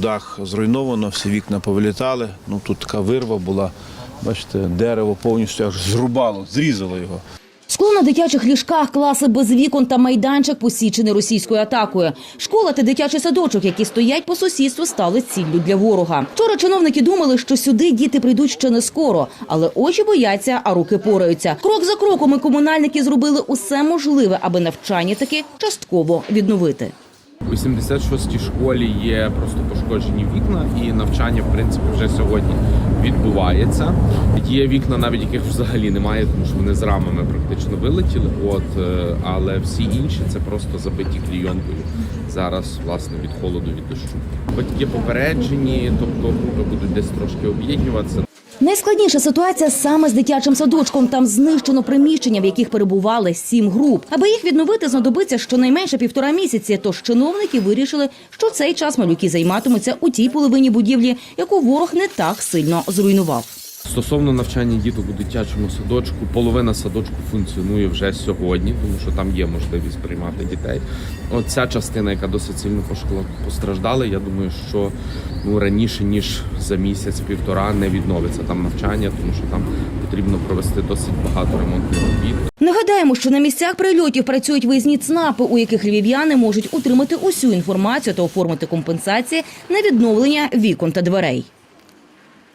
дах зруйновано, всі вікна повилітали. Ну тут така вирва була. Бачите, дерево повністю аж зрубало, зрізало його. Скло на дитячих ліжках, класи без вікон та майданчик посічений російською атакою. Школа та дитячий садочок, які стоять по сусідству, стали ціллю для ворога. Вчора чиновники думали, що сюди діти прийдуть ще не скоро, але очі бояться, а руки пораються. Крок за кроком і комунальники зробили усе можливе, аби навчання таки частково відновити. У 86-й школі є просто пошкоджені вікна, і навчання, в принципі, вже сьогодні відбувається. Є вікна, навіть яких взагалі немає, тому що вони з рамами практично вилетіли. От е, але всі інші це просто забиті клійонкою. Зараз власне від холоду, від дощу. Батьки попереджені, тобто групи будуть десь трошки об'єднуватися. Найскладніша ситуація саме з дитячим садочком. Там знищено приміщення, в яких перебували сім груп. Аби їх відновити, знадобиться щонайменше півтора місяці. Тож чиновники вирішили, що цей час малюки займатимуться у тій половині будівлі, яку ворог не так сильно зруйнував. Стосовно навчання діток у дитячому садочку, половина садочку функціонує вже сьогодні, тому що там є можливість приймати дітей. Оця частина, яка досить сильно пошкола- постраждала, я думаю, що ну раніше ніж за місяць-півтора не відновиться там навчання, тому що там потрібно провести досить багато ремонтних робіт. Нагадаємо, що на місцях прильотів працюють виїзні ЦНАПи, у яких львів'яни можуть утримати усю інформацію та оформити компенсації на відновлення вікон та дверей.